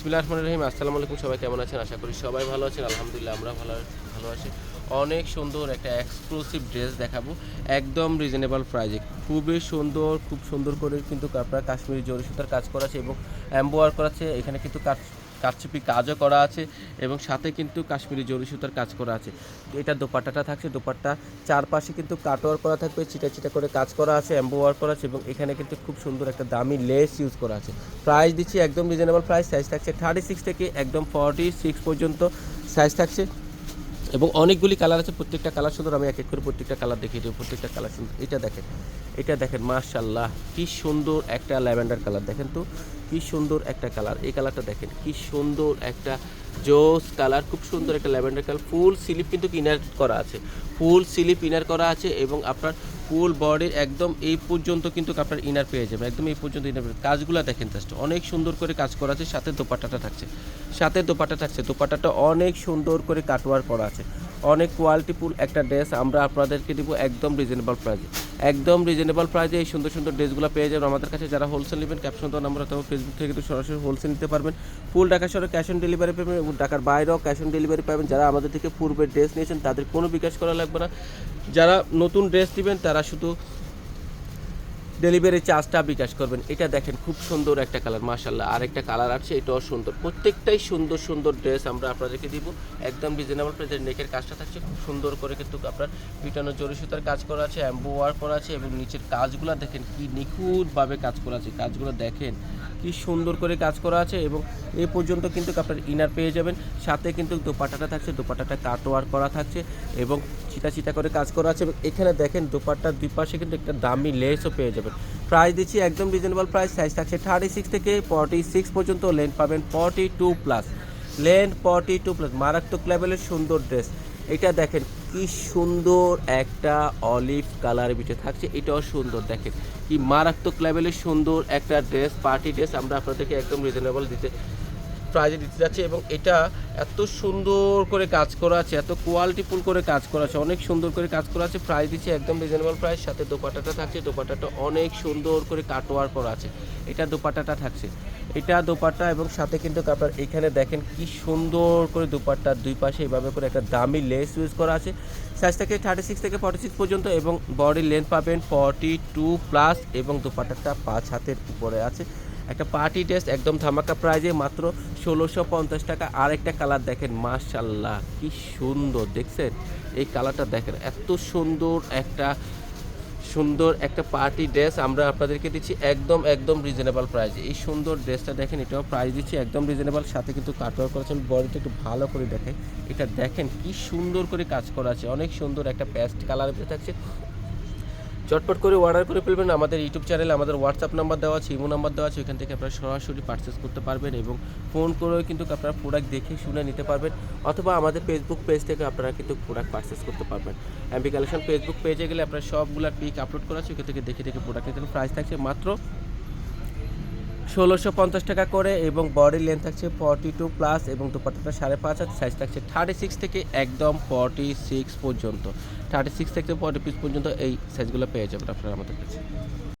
বিসমিল্লাহ রহমান রহিম আসসালামু আলাইকুম, সবাই কেমন আছেন? আশা করি সবাই ভালো আছেন। আলহামদুলিল্লাহ আমরা ভালো ভালো আছি। অনেক সুন্দর একটা এক্সক্লুসিভ ড্রেস দেখাবো। একদম রিজনেবল প্রাইজে খুবই সুন্দর, খুব সুন্দর করে কিন্তু আপনার কাশ্মীরি জরি সুতার কাজ করা আছে এবং অ্যাম্বোয়ার করা আছে। এখানে কিন্তু কাজ কারচুপি কাজও করা আছে এবং সাথে কিন্তু কাশ্মীরি জরি সুতার কাজ করা আছে। এটা দোপাট্টাটা থাকছে, দোপাট্টা চারপাশে কিন্তু কাটওয়ার করা থাকবে চিটা চিটা করে কাজ করা আছে অ্যাম্বোয়ার করা আছে এবং এখানে কিন্তু খুব সুন্দর একটা দামি লেস ইউজ করা আছে। প্রাইস দিচ্ছি একদম রিজনেবল প্রাইস, সাইজ থাকছে থার্টি সিক্স থেকে একদম ফর্টি সিক্স পর্যন্ত সাইজ থাকছে। এবং অনেকগুলি কালার আছে, প্রত্যেকটা কালার সুন্দর, আমি এক এক করে প্রত্যেকটা কালার দেখিয়ে দেবো, প্রত্যেকটা কালার সুন্দর। এটা দেখেন এটা দেখেন মার্শাল্লাহ কি সুন্দর একটা ল্যাভেন্ডার কালার দেখেন তো, কি সুন্দর একটা কালার এই কালারটা দেখেন, কি সুন্দর একটা জোস কালার, খুব সুন্দর একটা ল্যাভেন্ডার কালার, ফুল স্লিপ কিন্তু ইনার করা আছে। ফুল স্লিপ ইনার করা আছে এবং আপনার ফুল বডির একদম এই পর্যন্ত কিন্তু আপনার ইনার পেয়ে যাবে একদম এই পর্যন্ত ইনার পেয়ে কাজগুলো দেখেন জাস্ট অনেক সুন্দর করে কাজ করা আছে, সাথে দোপাট্টাটা থাকছে। সাথে দোপাট্টা থাকছে, দোপাট্টাটা অনেক সুন্দর করে কাটওয়ার করা আছে। অনেক কোয়ালিটিফুল একটা ড্রেস আমরা আপনাদেরকে দিব একদম রিজনেবল প্রাইজে একদম রিজনেবল প্রাইসে এই সুন্দর সুন্দর ড্রেসগুলো পেয়ে যাবেন। আমাদের কাছে যারা হোলসেল নেবেন ক্যাপশন তো নাম্বার অথবা ফেসবুক থেকে কিন্তু সরাসরি হোলসেল নিতে পারবেন। ফুল ঢাকা শহরে ক্যাশ অন ডেলিভারি পাবেন এবং ঢাকার বাইরেও ক্যাশ অন ডেলিভারি পাবেন। যারা আমাদের থেকে পূর্বে ড্রেস নিয়েছেন, তাদের কোনো বিকাশ করা লাগবে না। যারা নতুন ড্রেস দিবেন তারা শুধু ডেলিভারি চার্জটা বিকাশ করবেন। এটা দেখেন খুব সুন্দর একটা কালার মাশাল্লাহ আরেকটা কালার আছে এটাও সুন্দর। প্রত্যেকটাই সুন্দর সুন্দর ড্রেস আমরা আপনাদেরকে দিব। একদম রিজনেবল প্রাইসের নেকের কাজটা থাকছে, খুব সুন্দর করে কিন্তু আপনার পিটানো জরি সুতার কাজ করা আছে অ্যাম্বো ওয়ার্ক করা আছে এবং নিচের কাজগুলো দেখেন কি নিখুঁতভাবে কাজ করা আছে। কাজগুলো দেখেন কি সুন্দর করে কাজ করা আছে এবং এ পর্যন্ত কিন্তু আপনার ইনার পেয়ে যাবেন। সাথে কিন্তু দোপাট্টাটা থাকছে দোপাট্টাটা কাটওয়ার করা থাকছে এবং চিটা চিটা করে কাজ করা আছে এখানে দেখেন দোপাট্টার দুই পাশে কিন্তু একটা দামি লেসও পেয়ে যাবেন। প্রাইস দিচ্ছি একদম রিজনেবল প্রাইস সাইজ থাকছে থার্টি সিক্স থেকে ফর্টি সিক্স পর্যন্ত লেন্থ পাবেন forty two plus length forty two plus মারাত্মক লেভেলের সুন্দর ড্রেস এটা দেখেন কি সুন্দর একটা অলিভ কালার ভিতরে থাকছে, এটাও সুন্দর দেখেন। কি মারাত্মক লেভেলের সুন্দর একটা ড্রেস পার্টি ড্রেস আমরা আপনাদেরকে একদম রিজনেবল দিতে প্রাইজে দিতে যাচ্ছে এবং এটা এত সুন্দর করে কাজ করা আছে, এত কোয়ালিটিফুল করে কাজ করা আছে, অনেক সুন্দর করে কাজ করা আছে প্রাইস দিচ্ছে একদম রিজনেবল প্রাইস সাথে দোপাটাটা থাকছে দোপাটাটা অনেক সুন্দর করে কাটওয়ার করা আছে, এটা দোপাটাটা থাকছে, এটা দোপাট্টা এবং সাথে কিন্তু আপনার এখানে দেখেন কি সুন্দর করে দোপাট্টার দুই পাশে এইভাবে করে একটা দামি লেস ইউজ করা আছে সাইজ থেকে থার্টি সিক্স থেকে ফর্টি সিক্স পর্যন্ত এবং বডির লেন্থ পাবেন ফর্টি টু প্লাস এবং দোপাট্টাটা পাঁচ হাতের উপরে আছে একটা পার্টি ড্রেস একদম ধামাকা প্রাইজে মাত্র ষোলোশো পঞ্চাশ টাকা। আর একটা কালার দেখেন মাশাল্লাহ কি সুন্দর, দেখছেন? এই কালারটা দেখেন, এত সুন্দর একটা সুন্দর একটা পার্টি ড্রেস আমরা আপনাদেরকে দিচ্ছি একদম একদম রিজনেবল প্রাইজে এই সুন্দর ড্রেসটা দেখেন, এটাও প্রাইস দিচ্ছি, একদম রিজনেবল সাথে কিন্তু কাটওয়ার করেছেন, বডিটা একটু ভালো করে দেখেন। এটা দেখেন, কি সুন্দর করে কাজ করা আছে, অনেক সুন্দর একটা প্যাস্ট কালার থাকছে। চটপট করে অর্ডার করে ফেলবেন। আমাদের ইউটিউব চ্যানেলে আমাদের হোয়াটসঅ্যাপ নাম্বার দেওয়া আছে ইমো নাম্বার দেওয়া আছে এখান থেকে আপনারা সরাসরি পারচেস করতে পারবেন এবং ফোন করেও কিন্তু আপনারা প্রোডাক্ট দেখে শুনে নিতে পারবেন অথবা আমাদের ফেসবুক পেজ থেকে আপনারা কিন্তু প্রোডাক্ট পারচেস করতে পারবেন। অ্যাম্পি কালেকশন ফেসবুক পেজে গেলে আপনারা সবগুলো পিক আপলোড করা আছে ওখান থেকে দেখে দেখে প্রোডাক্ট কিন্তু প্রাইস থাকছে মাত্র ষোলোশো পঞ্চাশ টাকা করে এবং বডি লেন্থ থাকছে ফর্টি টু প্লাস এবং দুপাটাটা সাড়ে পাঁচ আর সাইজ থাকছে থার্টি সিক্স থেকে একদম ফর্টি সিক্স পর্যন্ত। থার্টি সিক্স থেকে ফর্টি পিস পর্যন্ত এই সাইজগুলো পেয়ে যাবেন আপনারা আমাদের কাছে।